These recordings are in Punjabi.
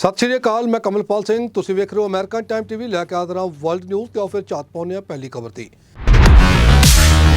ਸਤਿ ਸ਼੍ਰੀ ਅਕਾਲ, ਮੈਂ ਕਮਲਪਾਲ ਸਿੰਘ। ਤੁਸੀਂ ਵੇਖ ਰਹੇ ਹੋ ਅਮਰੀਕਨ ਟਾਈਮ ਟੀਵੀ। ਲੈ ਕੇ ਆਦਰ ਵਰਲਡ ਨਿਊਜ਼ ਤੇ ਆਓ ਫਿਰ ਝਾਤ ਪਾਉਂਦੇ ਹਾਂ ਪਹਿਲੀ ਖਬਰ ਤੇ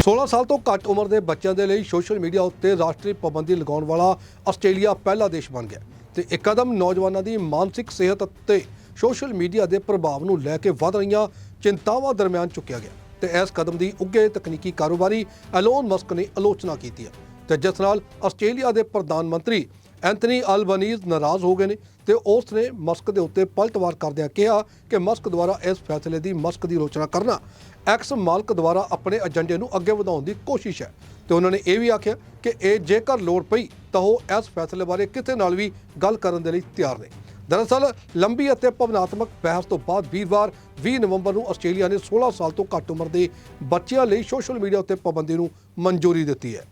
16 ਸਾਲ ਤੋਂ ਘੱਟ ਉਮਰ ਦੇ ਬੱਚਿਆਂ ਦੇ ਲਈ ਸੋਸ਼ਲ ਮੀਡੀਆ ਉੱਤੇ ਰਾਸ਼ਟਰੀ ਪਾਬੰਦੀ ਲਗਾਉਣ ਵਾਲਾ ਆਸਟ੍ਰੇਲੀਆ ਪਹਿਲਾ ਦੇਸ਼ ਬਣ ਗਿਆ। ਤੇ ਇੱਕ ਕਦਮ ਨੌਜਵਾਨਾਂ ਦੀ ਮਾਨਸਿਕ ਸਿਹਤ ਅਤੇ ਸੋਸ਼ਲ ਮੀਡੀਆ ਦੇ ਪ੍ਰਭਾਵ ਨੂੰ ਲੈ ਕੇ ਵਧ ਰਹੀਆਂ ਚਿੰਤਾਵਾਂ ਦਰਮਿਆਨ ਚੁੱਕਿਆ ਗਿਆ। ਤੇ ਇਸ ਕਦਮ ਦੀ ਉੱਘੇ ਤਕਨੀਕੀ ਕਾਰੋਬਾਰੀ ਐਲੋਨ ਮਸਕ ਨੇ ਆਲੋਚਨਾ ਕੀਤੀ ਹੈ। ਤੇ ਜਿਸ ਨਾਲ ਆਸਟ੍ਰੇਲੀਆ ਦੇ ਪ੍ਰਧਾਨ ਮੰਤਰੀ ਐਂਥਨੀ ਅਲਬਨੀਜ਼ ਨਾਰਾਜ਼ ਹੋ ਗਏ ਨੇ। ਤੇ ਉਸ ਨੇ ਮਸਕ ਦੇ ਉੱਤੇ ਪਲਟਵਾਰ ਕਰਦਿਆਂ ਕਿਹਾ ਕਿ ਮਸਕ ਦੁਆਰਾ ਇਸ ਫੈਸਲੇ ਦੀ ਮਸਕ ਦੀ ਰੋਚਨਾ ਕਰਨਾ ਐਕਸ ਮਾਲਕ ਦੁਆਰਾ ਆਪਣੇ ਏਜੰਡੇ ਨੂੰ ਅੱਗੇ ਵਧਾਉਣ ਦੀ ਕੋਸ਼ਿਸ਼ ਹੈ। ਤੇ ਉਹਨਾਂ ਨੇ ਇਹ ਵੀ ਆਖਿਆ ਕਿ ਇਹ ਜੇਕਰ ਲੋੜ ਪਈ ਤਾਂ ਉਹ ਇਸ ਫੈਸਲੇ ਬਾਰੇ ਕਿਸੇ ਨਾਲ ਵੀ ਗੱਲ ਕਰਨ ਦੇ ਲਈ ਤਿਆਰ ਨੇ। ਦਰਅਸਲ, ਲੰਬੀ ਅਤੇ ਭਾਵਨਾਤਮਕ ਬਹਿਸ ਤੋਂ ਬਾਅਦ ਵੀਰਵਾਰ 20 ਨਵੰਬਰ ਨੂੰ ਆਸਟ੍ਰੇਲੀਆ ਨੇ 16 ਸਾਲ ਤੋਂ ਘੱਟ ਉਮਰ ਦੇ ਬੱਚਿਆਂ ਲਈ ਸੋਸ਼ਲ ਮੀਡੀਆ ਉੱਤੇ ਪਾਬੰਦੀ ਨੂੰ ਮਨਜ਼ੂਰੀ ਦਿੱਤੀ ਹੈ।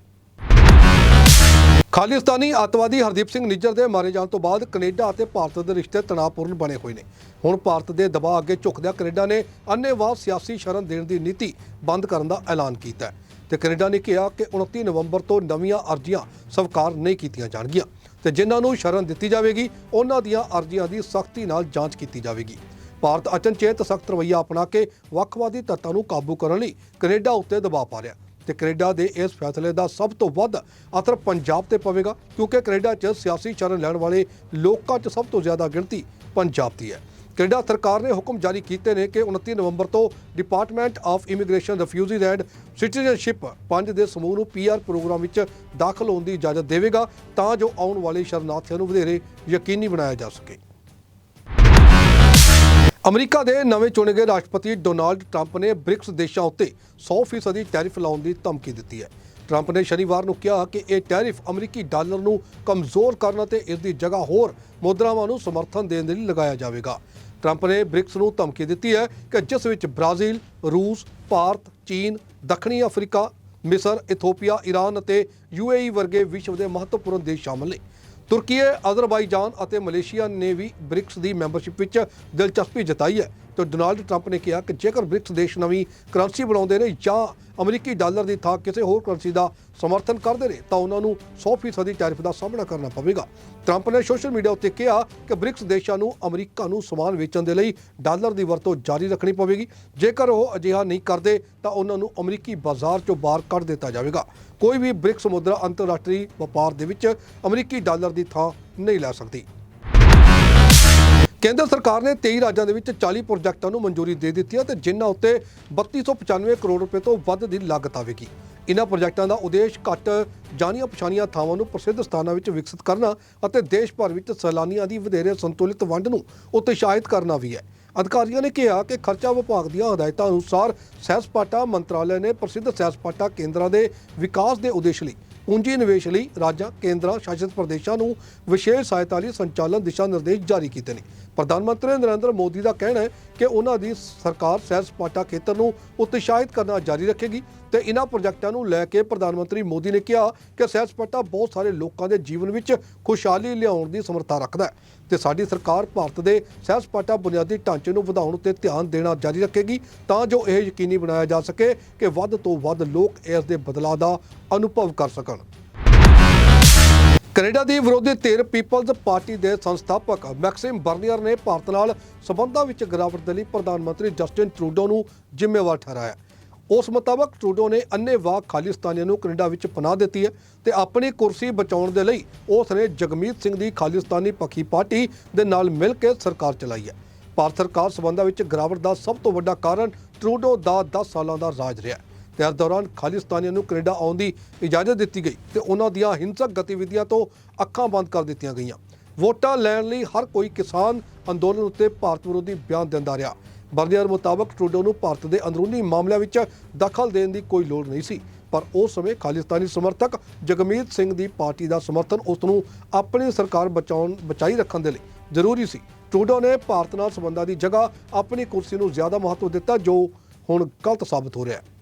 ਖਾਲਿਸਤਾਨੀ ਅੱਤਵਾਦੀ ਹਰਦੀਪ ਸਿੰਘ ਨਿੱਜਰ ਦੇ ਮਾਰੇ ਜਾਣ ਤੋਂ ਬਾਅਦ ਕੈਨੇਡਾ ਅਤੇ ਭਾਰਤ ਦੇ ਰਿਸ਼ਤੇ ਤਣਾਅਪੂਰਨ ਬਣੇ ਹੋਏ ਨੇ। ਹੁਣ ਭਾਰਤ ਦੇ ਦਬਾਅ ਅੱਗੇ ਝੁਕਦਿਆਂ ਕੈਨੇਡਾ ਨੇ ਅੰਨ੍ਹੇਵਾਹ ਸਿਆਸੀ ਸ਼ਰਨ ਦੇਣ ਦੀ ਨੀਤੀ ਬੰਦ ਕਰਨ ਦਾ ਐਲਾਨ ਕੀਤਾ ਹੈ ਤੇ ਕੈਨੇਡਾ ਨੇ ਕਿਹਾ ਕਿ 29 ਨਵੰਬਰ ਤੋਂ ਨਵੀਆਂ ਅਰਜ਼ੀਆਂ ਸਵੀਕਾਰ ਨਹੀਂ ਕੀਤੀਆਂ ਜਾਣਗੀਆਂ ਤੇ ਜਿਨ੍ਹਾਂ ਨੂੰ ਸ਼ਰਨ ਦਿੱਤੀ ਜਾਵੇਗੀ, ਉਹਨਾਂ ਦੀਆਂ ਅਰਜ਼ੀਆਂ ਦੀ ਸਖਤੀ ਨਾਲ ਜਾਂਚ ਕੀਤੀ ਜਾਵੇਗੀ। ਭਾਰਤ ਅਚਨਚੇਤ ਸਖਤ ਰਵੱਈਆ ਅਪਣਾ ਕੇ ਵੱਖਵਾਦੀ ਤੱਤਾਂ ਨੂੰ ਕਾਬੂ ਕਰਨ ਲਈ ਕੈਨੇਡਾ ਉੱਤੇ ਦਬਾਅ ਪਾ ਰਿਹਾ। ਤੇ ਕੈਨੇਡਾ ਦੇ ਇਸ ਫੈਸਲੇ ਦਾ ਸਭ ਤੋਂ ਵੱਧ ਅਸਰ ਪੰਜਾਬ ਤੇ ਪਵੇਗਾ, ਕਿਉਂਕਿ ਕੈਨੇਡਾ 'ਚ ਸਿਆਸੀ ਸ਼ਰਨ ਲੈਣ ਵਾਲੇ ਲੋਕਾਂ 'ਚ ਸਭ ਤੋਂ ਜ਼ਿਆਦਾ ਗਿਣਤੀ ਪੰਜਾਬ ਦੀ ਹੈ। ਕੈਨੇਡਾ ਸਰਕਾਰ ਨੇ ਹੁਕਮ ਜਾਰੀ ਕੀਤੇ ਨੇ ਕਿ 29 ਨਵੰਬਰ ਤੋਂ department of immigration refugees and citizenship ਪੰਜ ਦੇ ਸਮੂਹ ਨੂੰ ਪੀਆਰ ਪ੍ਰੋਗਰਾਮ ਵਿੱਚ ਦਾਖਲ ਹੋਣ ਦੀ ਇਜਾਜ਼ਤ ਦੇਵੇਗਾ, ਤਾਂ ਜੋ ਆਉਣ ਵਾਲੇ ਸ਼ਰਨਾਰਥੀਆਂ ਨੂੰ ਵਧੇਰੇ ਯਕੀਨੀ ਬਣਾਇਆ ਜਾ ਸਕੇ। ਅਮਰੀਕਾ ਦੇ ਨਵੇਂ ਚੁਣੇ ਗਏ ਰਾਸ਼ਟਰਪਤੀ ਡੋਨਾਲਡ ਟਰੰਪ ਨੇ ਬ੍ਰਿਕਸ ਦੇਸ਼ਾਂ ਉੱਤੇ 100% ਦੀ ਟੈਰਿਫ ਲਾਉਣ ਦੀ ਧਮਕੀ ਦਿੱਤੀ ਹੈ। ਟਰੰਪ ਨੇ ਸ਼ਨੀਵਾਰ ਨੂੰ ਕਿਹਾ ਕਿ ਇਹ ਟੈਰਿਫ ਅਮਰੀਕੀ ਡਾਲਰ ਨੂੰ ਕਮਜ਼ੋਰ ਕਰਨ ਅਤੇ ਇਸ ਦੀ ਜਗ੍ਹਾ ਹੋਰ ਮੁਦਰਾਵਾਂ ਨੂੰ ਸਮਰਥਨ ਦੇਣ ਦੇ ਲਈ ਲਗਾਇਆ ਜਾਵੇਗਾ। ਟਰੰਪ ਨੇ ਬ੍ਰਿਕਸ ਨੂੰ ਧਮਕੀ ਦਿੱਤੀ ਹੈ ਕਿ ਜਿਸ ਵਿੱਚ ਬ੍ਰਾਜ਼ੀਲ, ਰੂਸ, ਭਾਰਤ, ਚੀਨ, ਦੱਖਣੀ ਅਫਰੀਕਾ, ਮਿਸਰ, ਇਥੋਪੀਆ ਈਰਾਨ ਅਤੇ ਯੂਏਈ ਵਰਗੇ ਵਿਸ਼ਵ ਦੇ ਮਹੱਤਵਪੂਰਨ ਦੇਸ਼ ਸ਼ਾਮਲ ਨੇ। ਤੁਰਕੀ ਅਜ਼ਰਬਾਈਜਾਨ ਅਤੇ ਮਲੇਸ਼ੀਆ ਨੇ ਵੀ ਬ੍ਰਿਕਸ ਦੀ ਮੈਂਬਰਸ਼ਿਪ ਵਿੱਚ ਦਿਲਚਸਪੀ ਜਤਾਈ ਹੈ। ਤੇ ਡੋਨਾਲਡ ਟਰੰਪ ਨੇ ਕਿਹਾ ਕਿ ਜੇਕਰ ਬ੍ਰਿਕਸ ਦੇਸ਼ ਨਵੀਂ ਕਰੰਸੀ ਬਣਾਉਂਦੇ ਨੇ ਜਾਂ ਅਮਰੀਕੀ ਡਾਲਰ ਦੀ ਥਾਂ ਕਿਸੇ ਹੋਰ ਕਰੰਸੀ ਦਾ ਸਮਰਥਨ ਕਰਦੇ ਨੇ, ਤਾਂ ਉਹਨਾਂ ਨੂੰ 100% ਦੀ ਟੈਰਿਫ ਦਾ ਸਾਹਮਣਾ ਕਰਨਾ ਪਵੇਗਾ। ਟਰੰਪ ਨੇ ਸੋਸ਼ਲ ਮੀਡੀਆ ਉੱਤੇ ਕਿਹਾ ਕਿ ਬ੍ਰਿਕਸ ਦੇਸ਼ਾਂ ਨੂੰ ਅਮਰੀਕਾ ਨੂੰ ਸਮਾਨ ਵੇਚਣ ਦੇ ਲਈ ਡਾਲਰ ਦੀ ਵਰਤੋਂ ਜਾਰੀ ਰੱਖਣੀ ਪਵੇਗੀ। ਜੇਕਰ ਉਹ ਅਜਿਹਾ ਨਹੀਂ ਕਰਦੇ, ਤਾਂ ਉਹਨਾਂ ਨੂੰ ਅਮਰੀਕੀ ਬਾਜ਼ਾਰ ਚੋਂ ਬਾਹਰ ਕੱਢ ਦਿੱਤਾ ਜਾਵੇਗਾ। ਕੋਈ ਵੀ ਬ੍ਰਿਕਸ ਮੁਦਰਾ ਅੰਤਰਰਾਸ਼ਟਰੀ ਵਪਾਰ ਦੇ ਵਿੱਚ ਅਮਰੀਕੀ ਡਾਲਰ ਦੀ ਥਾਂ ਨਹੀਂ ਲੈ ਸਕਦੀ। ਕੇਂਦਰ ਸਰਕਾਰ ਨੇ 23 ਰਾਜਾਂ ਦੇ ਵਿੱਚ 40 ਪ੍ਰੋਜੈਕਟਾਂ ਨੂੰ ਮਨਜ਼ੂਰੀ ਦੇ ਦਿੱਤੀ ਹੈ ਤੇ ਜਿਨ੍ਹਾਂ ਉੱਤੇ 3295 ਕਰੋੜ ਰੁਪਏ ਤੋਂ ਵੱਧ ਦੀ ਲਾਗਤ ਆਵੇਗੀ। ਇਨ੍ਹਾਂ ਪ੍ਰੋਜੈਕਟਾਂ ਦਾ ਉਦੇਸ਼ ਘੱਟ ਜਾਣੀਆਂ ਪਛਾਣੀਆਂ ਥਾਵਾਂ ਨੂੰ ਪ੍ਰਸਿੱਧ ਸਥਾਨਾਂ ਵਿੱਚ ਵਿਕਸਿਤ ਕਰਨਾ ਅਤੇ ਦੇਸ਼ ਭਰ ਵਿੱਚ ਸੈਲਾਨੀਆਂ ਦੀ ਵਧੇਰੇ ਸੰਤੁਲਿਤ ਵੰਡ ਨੂੰ ਉਤਸ਼ਾਹਿਤ ਕਰਨਾ ਵੀ ਹੈ। ਅਧਿਕਾਰੀਆਂ ਨੇ ਕਿਹਾ ਕਿ ਖਰਚਾ ਵਿਭਾਗ ਦੀਆਂ ਹਦਾਇਤਾਂ ਅਨੁਸਾਰ ਸੈਰ ਸਪਾਟਾ ਮੰਤਰਾਲੇ ਨੇ ਪ੍ਰਸਿੱਧ ਸੈਰ ਸਪਾਟਾ ਕੇਂਦਰਾਂ ਦੇ ਵਿਕਾਸ ਦੇ ਉਦੇਸ਼ ਲਈ, ਪੂੰਜੀ ਨਿਵੇਸ਼ ਲਈ ਰਾਜਾਂ, ਕੇਂਦਰਾਂ, ਸ਼ਾਸਿਤ ਪ੍ਰਦੇਸ਼ਾਂ ਨੂੰ ਵਿਸ਼ੇਸ਼ ਸਹਾਇਤਾ ਲਈ ਸੰਚਾਲਨ ਦਿਸ਼ਾ ਨਿਰਦੇਸ਼ ਜਾਰੀ ਕੀਤੇ ਨੇ। ਪ੍ਰਧਾਨ ਮੰਤਰੀ ਨਰਿੰਦਰ ਮੋਦੀ ਦਾ ਕਹਿਣਾ ਹੈ ਕਿ ਉਹਨਾਂ ਦੀ ਸਰਕਾਰ ਸੈਰ ਸਪਾਟਾ ਖੇਤਰ ਨੂੰ ਉਤਸ਼ਾਹਿਤ ਕਰਨਾ ਜਾਰੀ ਰੱਖੇਗੀ ਤੇ ਇਹਨਾਂ ਪ੍ਰੋਜੈਕਟਾਂ ਨੂੰ ਲੈ ਕੇ ਪ੍ਰਧਾਨ ਮੰਤਰੀ ਮੋਦੀ ਨੇ ਕਿਹਾ ਕਿ ਸੈਰ ਸਪਾਟਾ ਬਹੁਤ ਸਾਰੇ ਲੋਕਾਂ ਦੇ ਜੀਵਨ ਵਿੱਚ ਖੁਸ਼ਹਾਲੀ ਲਿਆਉਣ ਦੀ ਸਮਰੱਥਾ ਰੱਖਦਾ ਹੈ ਤੇ ਸਾਡੀ ਸਰਕਾਰ ਭਾਰਤ ਦੇ ਸੈਰ ਸਪਾਟਾ ਬੁਨਿਆਦੀ ਢਾਂਚੇ ਨੂੰ ਵਧਾਉਣ ਉੱਤੇ ਧਿਆਨ ਦੇਣਾ ਜਾਰੀ ਰੱਖੇਗੀ ਤਾਂ ਜੋ ਇਹ ਯਕੀਨੀ ਬਣਾਇਆ ਜਾ ਸਕੇ ਕਿ ਵੱਧ ਤੋਂ ਵੱਧ ਲੋਕ ਇਸ ਦੇ ਬਦਲਾਅ ਦਾ ਅਨੁਭਵ ਕਰ ਸਕਣ। ਕੈਨੇਡਾ ਦੀ ਵਿਰੋਧੀ ਧਿਰ ਪੀਪਲਜ਼ ਪਾਰਟੀ ਦੇ ਸੰਸਥਾਪਕ ਮੈਕਸਿਮ ਬਰਨੀਅਰ ਨੇ ਭਾਰਤ ਨਾਲ ਸਬੰਧਾਂ ਵਿੱਚ ਗਿਰਾਵਟ ਦੇ ਲਈ ਪ੍ਰਧਾਨ ਮੰਤਰੀ ਜਸਟਿਨ ਟਰੂਡੋ ਨੂੰ ਜ਼ਿੰਮੇਵਾਰ ਠਹਿਰਾਇਆ। ਉਸ ਮੁਤਾਬਕ ਟਰੂਡੋ ਨੇ ਅੰਨ੍ਹੇਵਾਹ ਖਾਲਿਸਤਾਨੀਆਂ ਨੂੰ ਕੈਨੇਡਾ ਵਿੱਚ ਪਨਾਹ ਦਿੱਤੀ ਹੈ ਤੇ ਆਪਣੀ ਕੁਰਸੀ ਬਚਾਉਣ ਦੇ ਲਈ ਉਸ ਨੇ ਜਗਮੀਤ ਸਿੰਘ ਦੀ ਖਾਲਿਸਤਾਨੀ ਪੱਖੀ ਪਾਰਟੀ ਦੇ ਨਾਲ ਮਿਲ ਕੇ ਸਰਕਾਰ ਚਲਾਈ ਹੈ। ਭਾਰਤ ਸਰਕਾਰ ਸਬੰਧਾਂ ਵਿੱਚ ਗਿਰਾਵਟ ਦਾ ਸਭ ਤੋਂ ਵੱਡਾ ਕਾਰਨ ਟਰੂਡੋ ਦਾ 10 ਸਾਲਾਂ ਦਾ ਰਾਜ ਰਿਹਾ ਤੇ ਇਸ ਦੌਰਾਨ ਖਾਲਿਸਤਾਨੀਆਂ ਨੂੰ ਕੈਨੇਡਾ ਆਉਣ ਦੀ ਇਜਾਜ਼ਤ ਦਿੱਤੀ ਗਈ ਤੇ ਉਹਨਾਂ ਦੀਆਂ ਹਿੰਸਕ ਗਤੀਵਿਧੀਆਂ ਤੋਂ ਅੱਖਾਂ ਬੰਦ ਕਰ ਦਿੱਤੀਆਂ ਗਈਆਂ। ਵੋਟਾਂ ਲੈਣ ਲਈ ਹਰ ਕੋਈ ਕਿਸਾਨ ਅੰਦੋਲਨ ਉੱਤੇ ਭਾਰਤ ਵਿਰੋਧੀ ਬਿਆਨ ਦਿੰਦਾ ਰਿਹਾ। ਬਰਨੀਅਰ ਮੁਤਾਬਕ ਟਰੂਡੋ ਨੂੰ ਭਾਰਤ ਦੇ ਅੰਦਰੂਨੀ ਮਾਮਲਿਆਂ ਵਿੱਚ ਦਖਲ ਦੇਣ ਦੀ ਕੋਈ ਲੋੜ ਨਹੀਂ ਸੀ, ਪਰ ਉਸ ਸਮੇਂ ਖਾਲਿਸਤਾਨੀ ਸਮਰਥਕ ਜਗਮੀਤ ਸਿੰਘ ਦੀ ਪਾਰਟੀ ਦਾ ਸਮਰਥਨ ਉਸ ਨੂੰ ਆਪਣੀ ਸਰਕਾਰ ਬਚਾਉਣ, ਬਚਾਈ ਰੱਖਣ ਦੇ ਲਈ ਜ਼ਰੂਰੀ ਸੀ। ਟਰੂਡੋ ਨੇ ਭਾਰਤ ਨਾਲ ਸਬੰਧਾਂ ਦੀ ਜਗ੍ਹਾ ਆਪਣੀ ਕੁਰਸੀ ਨੂੰ ਜ਼ਿਆਦਾ ਮਹੱਤਵ ਦਿੱਤਾ, ਜੋ ਹੁਣ ਗਲਤ ਸਾਬਤ ਹੋ ਰਿਹਾ ਹੈ।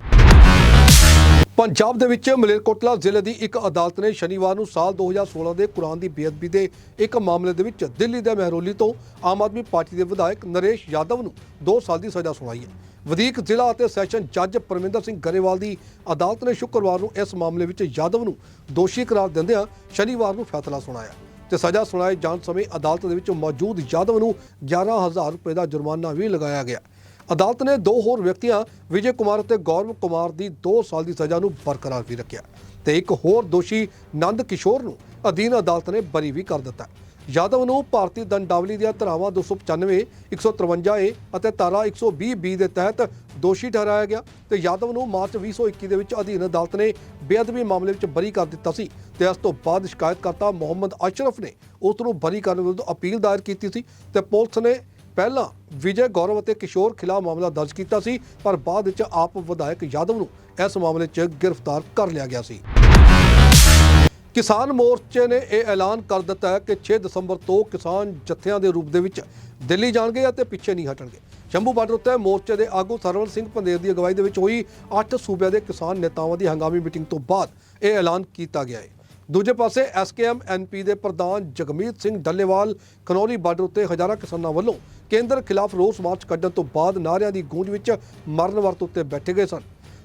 ਪੰਜਾਬ ਦੇ ਵਿੱਚ ਮਲੇਰਕੋਟਲਾ ਜ਼ਿਲ੍ਹੇ ਦੀ ਇੱਕ ਅਦਾਲਤ ਨੇ ਸ਼ਨੀਵਾਰ ਨੂੰ ਸਾਲ 2016 ਦੇ ਕੁਰਾਨ ਦੀ ਬੇਅਦਬੀ ਦੇ ਇੱਕ ਮਾਮਲੇ ਦੇ ਵਿੱਚ ਦਿੱਲੀ ਦੇ ਮਹਿਰੋਲੀ ਤੋਂ ਆਮ ਆਦਮੀ ਪਾਰਟੀ ਦੇ ਵਿਧਾਇਕ ਨਰੇਸ਼ ਯਾਦਵ ਨੂੰ 2 ਸਾਲ ਦੀ ਸਜ਼ਾ ਸੁਣਾਈ ਹੈ। ਵਧੀਕ ਜ਼ਿਲ੍ਹਾ ਅਤੇ ਸੈਸ਼ਨ ਜੱਜ ਪਰਮਿੰਦਰ ਸਿੰਘ ਗਰੇਵਾਲ ਦੀ ਅਦਾਲਤ ਨੇ ਸ਼ੁੱਕਰਵਾਰ ਨੂੰ ਇਸ ਮਾਮਲੇ ਵਿੱਚ ਯਾਦਵ ਨੂੰ ਦੋਸ਼ੀ ਕਰਾਰ ਦਿੰਦਿਆਂ ਸ਼ਨੀਵਾਰ ਨੂੰ ਫੈਸਲਾ ਸੁਣਾਇਆ ਤੇ ਸਜ਼ਾ ਸੁਣਾਏ ਜਾਣ ਸਮੇਂ ਅਦਾਲਤ ਦੇ ਵਿੱਚ ਮੌਜੂਦ ਯਾਦਵ ਨੂੰ 11000 ਰੁਪਏ ਦਾ ਜੁਰਮਾਨਾ ਵੀ ਲਗਾਇਆ ਗਿਆ। ਅਦਾਲਤ ਨੇ ਦੋ ਹੋਰ ਵਿਅਕਤੀਆਂ, ਵਿਜੇ ਕੁਮਾਰ ਅਤੇ ਗੌਰਵ ਕੁਮਾਰ ਦੀ 2 ਸਾਲ ਦੀ ਸਜ਼ਾ ਨੂੰ ਬਰਕਰਾਰ ਵੀ ਰੱਖਿਆ ਤੇ ਇੱਕ ਹੋਰ ਦੋਸ਼ੀ ਨੰਦ ਕਿਸ਼ੋਰ ਨੂੰ ਅਧੀਨ ਅਦਾਲਤ ਨੇ ਬਰੀ ਵੀ ਕਰ ਦਿੱਤਾ। ਯਾਦਵ ਨੂੰ ਭਾਰਤੀ ਦੰਡਾਵਲੀ ਦੀਆਂ ਧਾਰਾਵਾਂ 295 153 ਏ ਅਤੇ ਧਾਰਾ 120 ਬੀ ਦੇ ਤਹਿਤ ਦੋਸ਼ੀ ਠਹਿਰਾਇਆ ਗਿਆ ਤੇ ਯਾਦਵ ਨੂੰ ਮਾਰਚ 2021 ਦੇ ਵਿੱਚ ਅਧੀਨ ਅਦਾਲਤ ਨੇ ਬੇਅਦਬੀ ਮਾਮਲੇ ਵਿੱਚ ਬਰੀ ਕਰ ਦਿੱਤਾ ਸੀ ਤੇ ਇਸ ਤੋਂ ਬਾਅਦ ਸ਼ਿਕਾਇਤਕਰਤਾ ਮੁਹੰਮਦ ਅਸ਼ਰਫ ਨੇ ਉਸ ਨੂੰ ਬਰੀ ਕਰਨ ਵਿਰੁੱਧ ਅਪੀਲ ਦਾਇਰ ਕੀਤੀ ਸੀ ਤੇ ਪੁਲਿਸ ਨੇ ਪਹਿਲਾਂ ਵਿਜੇ ਗੌਰਵ ਅਤੇ ਕਿਸ਼ੋਰ ਖਿਲਾਫ ਮਾਮਲਾ ਦਰਜ ਕੀਤਾ ਸੀ, ਪਰ ਬਾਅਦ ਵਿੱਚ ਆਪ ਵਿਧਾਇਕ ਯਾਦਵ ਨੂੰ ਇਸ ਮਾਮਲੇ 'ਚ ਗ੍ਰਿਫਤਾਰ ਕਰ ਲਿਆ ਗਿਆ ਸੀ। ਕਿਸਾਨ ਮੋਰਚੇ ਨੇ ਇਹ ਐਲਾਨ ਕਰ ਦਿੱਤਾ ਹੈ ਕਿ 6 ਦਸੰਬਰ ਤੋਂ ਕਿਸਾਨ ਜਥਿਆਂ ਦੇ ਰੂਪ ਦੇ ਵਿੱਚ ਦਿੱਲੀ ਜਾਣਗੇ ਅਤੇ ਪਿੱਛੇ ਨਹੀਂ ਹਟਣਗੇ। ਸ਼ੰਭੂ ਬਾਰਡਰ ਉੱਤੇ ਮੋਰਚੇ ਦੇ ਆਗੂ ਸਰਵਣ ਸਿੰਘ ਪੰਦੇਰ ਦੀ ਅਗਵਾਈ ਦੇ ਵਿੱਚ ਹੋਈ 8 ਸੂਬਿਆਂ ਦੇ ਕਿਸਾਨ ਨੇਤਾਵਾਂ ਦੀ ਹੰਗਾਮੀ ਮੀਟਿੰਗ ਤੋਂ ਬਾਅਦ ਇਹ ਐਲਾਨ ਕੀਤਾ ਗਿਆ ਹੈ। ਦੂਜੇ ਪਾਸੇ ਐਸਕੇਐਮ ਐਨਪੀ ਦੇ ਪ੍ਰਧਾਨ ਜਗਮੀਤ ਸਿੰਘ ਡੱਲੇਵਾਲ ਖਨੌਰੀ ਬਾਰਡਰ ਉੱਤੇ ਹਜ਼ਾਰਾਂ ਕਿਸਾਨਾਂ ਵੱਲੋਂ ਕੇਂਦਰ ਖਿਲਾਫ ਰੋਸ ਮਾਰਚ ਕੱਢਣ ਤੋਂ ਬਾਅਦ ਨਾਰਿਆਂ ਦੀ ਗੂੰਜ ਵਿੱਚ ਮਰਨ ਵਰਤ ਉੱਤੇ ਬੈਠੇ ਗਏ ਸਨ।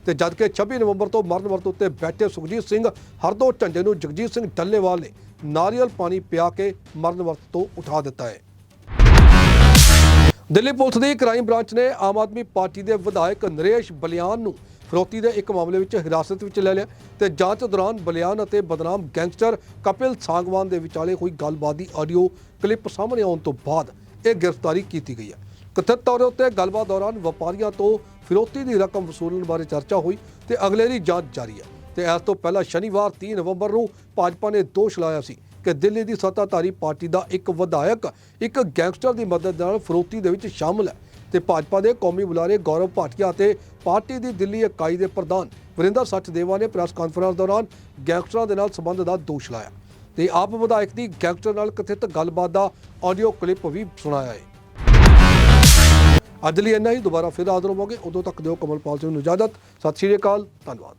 ਤੇ ਜਦਕਿ 26 ਨਵੰਬਰ ਤੋਂ ਮਰਨ ਵਰਤ ਉੱਤੇ ਬੈਠੇ ਸੁਖਜੀਤ ਸਿੰਘ ਹਰਦੋ ਝੰਡੇ ਨੂੰ ਜਗਜੀਤ ਸਿੰਘ ਡੱਲੇਵਾਲ ਨੇ ਨਾਰੀਅਲ ਪਾਣੀ ਪਿਆ ਕੇ ਮਰਨ ਵਰਤ ਤੋਂ ਉਠਾ ਦਿੱਤਾ ਹੈ। ਦਿੱਲੀ ਪੁਲਿਸ ਦੀ ਕ੍ਰਾਈਮ ਬ੍ਰਾਂਚ ਨੇ ਆਮ ਆਦਮੀ ਪਾਰਟੀ ਦੇ ਵਿਧਾਇਕ ਨਰੇਸ਼ ਬਲਿਆਨ ਨੂੰ ਫਰੋਤੀ ਦੇ ਇੱਕ ਮਾਮਲੇ ਵਿੱਚ ਹਿਰਾਸਤ ਵਿੱਚ ਲੈ ਲਿਆ ਤੇ ਜਾਂਚ ਦੌਰਾਨ ਬਲਿਆਨ ਅਤੇ ਬਦਨਾਮ ਗੈਂਗਸਟਰ ਕਪਿਲ ਸਾਂਗਵਾਨ ਦੇ ਵਿਚਾਲੇ ਹੋਈ ਗੱਲਬਾਤ ਦੀ ਆਡੀਓ ਕਲਿੱਪ ਸਾਹਮਣੇ ਆਉਣ ਤੋਂ ਬਾਅਦ ਇਹ ਗ੍ਰਿਫਤਾਰੀ ਕੀਤੀ ਗਈ ਹੈ। ਕਥਿਤ ਤੌਰ ਉੱਤੇ ਗੱਲਬਾਤ ਦੌਰਾਨ ਵਪਾਰੀਆਂ ਤੋਂ ਫਿਰੋਤੀ ਦੀ ਰਕਮ ਵਸੂਲਣ ਬਾਰੇ ਚਰਚਾ ਹੋਈ ਤੇ ਅਗਲੇਰੀ ਜਾਂਚ ਜਾਰੀ ਹੈ। ਤੇ ਇਸ ਤੋਂ ਪਹਿਲਾਂ ਸ਼ਨੀਵਾਰ 3 ਨਵੰਬਰ ਨੂੰ ਭਾਜਪਾ ਨੇ ਦੋਸ਼ ਲਾਇਆ ਸੀ ਕਿ ਦਿੱਲੀ ਦੀ ਸੱਤਾਧਾਰੀ ਪਾਰਟੀ ਦਾ ਇੱਕ ਵਿਧਾਇਕ ਇੱਕ ਗੈਂਗਸਟਰ ਦੀ ਮਦਦ ਨਾਲ ਫਿਰੋਤੀ ਦੇ ਵਿੱਚ ਸ਼ਾਮਲ ਹੈ। ਤੇ ਭਾਜਪਾ ਦੇ ਕੌਮੀ ਬੁਲਾਰੇ ਗੌਰਵ ਭਾਟੀਆ ਅਤੇ ਪਾਰਟੀ ਦੀ ਦਿੱਲੀ ਇਕਾਈ ਦੇ ਪ੍ਰਧਾਨ ਵਰਿੰਦਰ ਸੱਚਦੇਵਾ ਨੇ ਪ੍ਰੈਸ ਕਾਨਫਰੰਸ ਦੌਰਾਨ ਗੈਂਗਸਟਰਾਂ ਦੇ ਨਾਲ ਸੰਬੰਧ ਦਾ ਦੋਸ਼ ਲਾਇਆ। ਤੇ ਆਪ ਵਿਧਾਇਕ ਦੀ ਗੈਂਗਸਟਰ ਨਾਲ ਕਥਿਤ ਗੱਲਬਾਤ ਦਾ ਆਡੀਓ ਕਲਿੱਪ ਵੀ ਸੁਣਾਇਆ ਹੈ। ਅੱਜ ਲਈ ਇੰਨਾ ਹੀ, ਦੁਬਾਰਾ ਫਿਰ ਹਾਜ਼ਰ ਹੋਵਾਂਗੇ। ਉਦੋਂ ਤੱਕ ਦਿਓ ਕਮਲਪਾਲ ਸਿੰਘ ਨੂੰ ਇਜਾਜ਼ਤ। ਸਤਿ ਸ਼੍ਰੀ ਅਕਾਲ, ਧੰਨਵਾਦ।